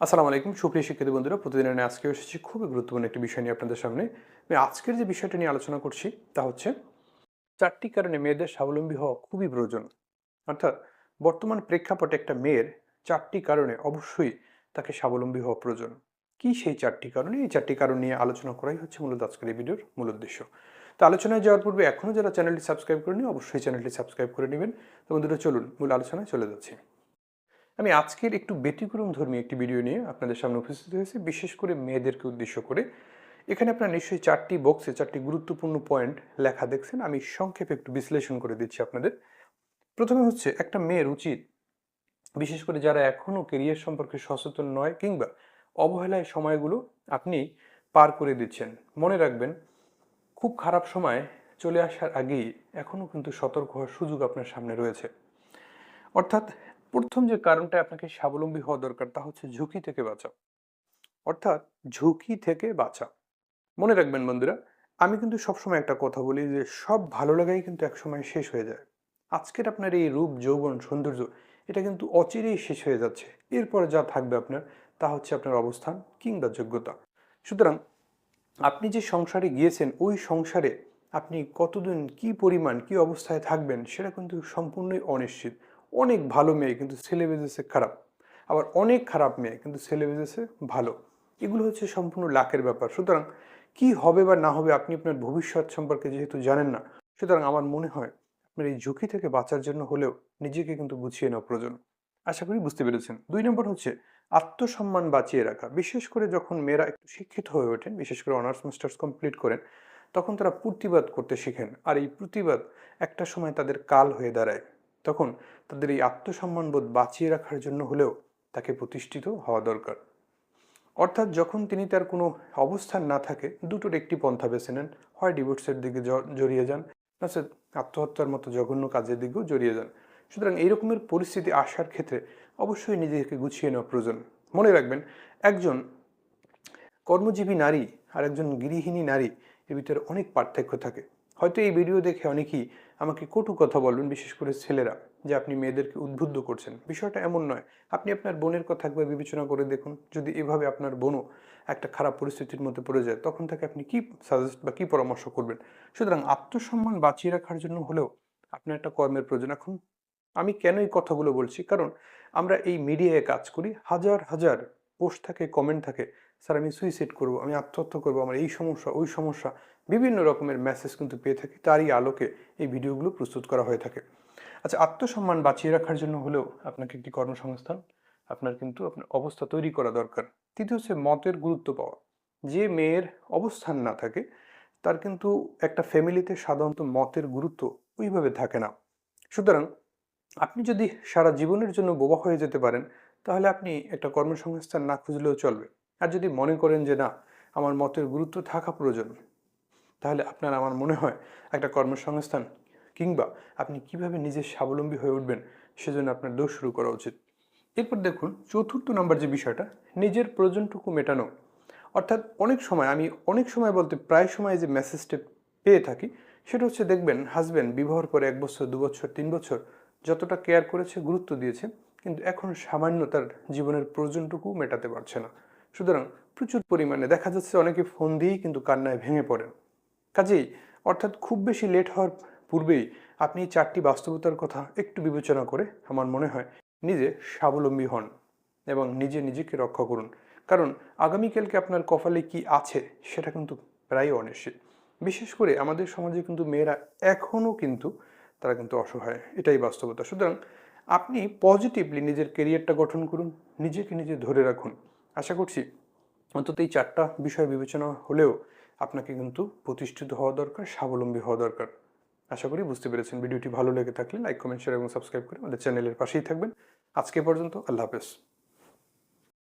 আসসালামু আলাইকুম। সুপ্রিয় শিক্ষিত বন্ধুরা, প্রতিদিনের ন্যায় আজকে এসেছি খুবই গুরুত্বপূর্ণ একটি বিষয় নিয়ে আপনাদের সামনে। আমি আজকের যে বিষয়টা নিয়ে আলোচনা করছি, তা হচ্ছে চারটি কারণে মেয়েদের স্বাবলম্বী হওয়া খুবই প্রয়োজন। অর্থাৎ বর্তমান প্রেক্ষাপটে একটা মেয়ের চারটি কারণে অবশ্যই তাকে স্বাবলম্বী হওয়া প্রয়োজন। কি সেই চারটি কারণে? এই চারটি কারণ নিয়ে আলোচনা করাই হচ্ছে মূলত আজকের এই ভিডিওর মূল উদ্দেশ্য। তো আলোচনায় যাওয়ার পূর্বে এখনও যারা চ্যানেলটি সাবস্ক্রাইব করেনি অবশ্যই চ্যানেলটি সাবস্ক্রাইব করে নেবেন। তো বন্ধুরা, চলুন মূল আলোচনায় চলে যাচ্ছি। আমি আজকের একটু ব্যতিক্রম ধর্মী একটি ভিডিও নিয়ে আপনাদের সামনে উপস্থিত হয়েছি, বিশেষ করে মেয়েদেরকে উদ্দেশ্য করে। এখানে আপনারা নিশ্চয়ই চারটি বক্সে চারটি গুরুত্বপূর্ণ পয়েন্ট লেখা দেখছেন। আমি সংক্ষেপে একটু বিশ্লেষণ করে দিচ্ছি আপনাদের। প্রথমে হচ্ছে, একটা মেয়ের উচিত, বিশেষ করে যারা এখনও কেরিয়ার সম্পর্কে সচেতন নয় কিংবা অবহেলায় সময়গুলো আপনি পার করে দিচ্ছেন, মনে রাখবেন, খুব খারাপ সময় চলে আসার আগেই এখনও কিন্তু সতর্ক হওয়ার সুযোগ আপনার সামনে রয়েছে। অর্থাৎ প্রথম যে কারণটা আপনাকে স্বাবলম্বী হওয়া দরকার তা হচ্ছে ঝুঁকি থেকে বাঁচা অর্থাৎ ঝুঁকি থেকে বাঁচা মনে রাখবেন বন্ধুরা, আমি কিন্তু সবসময় একটা কথা বলি যে সব ভালো লাগাই কিন্তু একসময় শেষ হয়ে যায়। আজকের আপনার এই রূপ, যৌবন, সৌন্দর্য, এটা কিন্তু অচিরেই শেষ হয়ে যাচ্ছে। এরপরে যা থাকবে আপনার, তা হচ্ছে আপনার অবস্থান কিংবা যোগ্যতা। সুতরাং আপনি যে সংসারে গিয়েছেন, ওই সংসারে আপনি কতদিন, কি পরিমাণ, কি অবস্থায় থাকবেন, সেটা কিন্তু সম্পূর্ণই অনিশ্চিত। অনেক ভালো মেয়ে কিন্তু ছেলে বেজেছে খারাপ, আবার অনেক খারাপ মেয়ে কিন্তু ছেলে বেজেছে ভালো। এগুলো হচ্ছে সম্পূর্ণ লাকের ব্যাপার। সুতরাং কি হবে বা না হবে আপনি আপনার ভবিষ্যৎ সম্পর্কে যেহেতু জানেন না, সুতরাং আমার মনে হয় আপনার এই ঝুঁকি থেকে বাঁচার জন্য হলেও নিজেকে কিন্তু গুছিয়ে নেওয়া প্রয়োজন। আশা করি বুঝতে পেরেছেন। দুই নম্বর হচ্ছে আত্মসম্মান বাঁচিয়ে রাখা। বিশেষ করে যখন মেয়েরা একটু শিক্ষিত হয়ে ওঠেন, বিশেষ করে অনার্স, মাস্টার্স কমপ্লিট করেন, তখন তারা প্রতিবাদ করতে শিখেন। আর এই প্রতিবাদ একটা সময় তাদের কাল হয়ে দাঁড়ায়। তখন তাদের এই আত্মসম্মানবোধ বাঁচিয়ে রাখার জন্য হলেও তাকে প্রতিষ্ঠিত হওয়া দরকার। অর্থাৎ যখন তিনি তার কোনো অবস্থান না থাকে, দুটোর একটি পন্থা বেছে নেন। হয় ডিভোর্সের দিকে জড়িয়ে যান নচেত আত্মহত্যার মতো জঘন্য কাজের দিকেও জড়িয়ে যান। সুতরাং এই রকমের পরিস্থিতি আসার ক্ষেত্রে অবশ্যই নিজেকে গুছিয়ে নেওয়া প্রয়োজন। মনে রাখবেন, একজন কর্মজীবী নারী আর একজন গৃহিণী নারী এর ভিতরে অনেক পার্থক্য থাকে। হয়তো এই ভিডিও দেখে অনেকেই আমাকে কটু কথা বলবেন, বিশেষ করে ছেলেরা, যে আপনি মেয়েদেরকে উদ্বুদ্ধ করছেন। বিষয়টা এমন নয়। আপনি আপনার বোনের কথা একবার বিবেচনা করে দেখুন। যদি এভাবে আপনার বোনও একটা খারাপ পরিস্থিতির মধ্যে পড়ে যায়, তখন তাকে আপনি কি সাজেস্ট বা কি পরামর্শ করবেন? সুতরাং আত্মসম্মান বাঁচিয়ে রাখার জন্য হলেও আপনার একটা কর্মের প্রয়োজন। এখন আমি কেন এই কথাগুলো বলছি? কারণ আমরা এই মিডিয়ায় কাজ করি, হাজার হাজার পোস্ট থাকে কমেন্ট থাকে, স্যার আমি সুইসাইড করব, আমি আত্মহত্যা করব, আমার এই সমস্যা, ওই সমস্যা। বিভিন্ন রকমের মেসেজ কিন্তু পেয়ে থাকি। তারই আলোকে এই ভিডিওগুলো প্রস্তুত করা হয়ে থাকে। আচ্ছা আত্মসম্মান বাঁচিয়ে রাখার জন্য হলেও আপনাকে একটি কর্মসংস্থান, আপনার কিন্তু আপনার অবস্থা তৈরি করা দরকার। তৃতীয় হচ্ছে মতের গুরুত্ব পাওয়া। যে মেয়ের অবস্থান না থাকে, তার কিন্তু একটা ফ্যামিলিতে সাধারণত মতের গুরুত্ব ওইভাবে থাকে না। সুতরাং আপনি যদি সারা জীবনের জন্য বোবা হয়ে যেতে পারেন, তাহলে আপনি একটা কর্মসংস্থান না খুঁজলেও চলবে। আর যদি মনে করেন যে, না, আমার মতের গুরুত্ব থাকা প্রয়োজন তাহলে আপনার আমার মনে হয় একটা কর্মসংস্থান কিংবা আপনি কীভাবে নিজের স্বাবলম্বী হয়ে উঠবেন সেজন্য আপনার দোষ শুরু করা উচিত। এরপর দেখুন, চতুর্থ নম্বর যে বিষয়টা, নিজের প্রয়োজনটুকু মেটানো। অর্থাৎ অনেক সময়, আমি অনেক সময় বলতে প্রায় সময় যে মেসেজটা পেয়ে থাকি, সেটা হচ্ছে দেখবেন হাজব্যান্ড বিবাহর পরে এক বছর, দু বছর, তিন বছর যতটা কেয়ার করেছে, গুরুত্ব দিয়েছে, কিন্তু এখন সামান্য তার জীবনের প্রয়োজনটুকু মেটাতে পারছে না। সুতরাং প্রচুর পরিমাণে দেখা যাচ্ছে অনেকে ফোন দিয়েই কিন্তু কান্নায় ভেঙে পড়েন। কাজেই অর্থাৎ খুব বেশি লেট হওয়ার পূর্বেই আপনি এই চারটি বাস্তবতার কথা একটু বিবেচনা করে আমার মনে হয় নিজে স্বাবলম্বী হন এবং নিজে নিজেকে রক্ষা করুন। কারণ আগামীকালকে আপনার কপালে কি আছে সেটা কিন্তু প্রায় অনিশ্চিত। বিশেষ করে আমাদের সমাজে কিন্তু মেয়েরা এখনও কিন্তু তারা কিন্তু অসহায়, এটাই বাস্তবতা। সুতরাং আপনি পজিটিভলি নিজের কেরিয়ারটা গঠন করুন, নিজেকে নিজে ধরে রাখুন। আশা করছি অন্তত এই চারটা বিষয় বিবেচনা হলেও আপনাকে কিন্তু প্রতিষ্ঠিত হওয়া দরকার, স্বাবলম্বী হওয়া দরকার। আশা করি বুঝতে পেরেছেন। ভিডিওটি ভালো লেগে থাকলে লাইক, কমেন্ট শেয়ার এবং সাবস্ক্রাইব করে আমাদের চ্যানেলের পাশেই থাকবেন। আজকে পর্যন্ত আল্লাহ হাফেজ।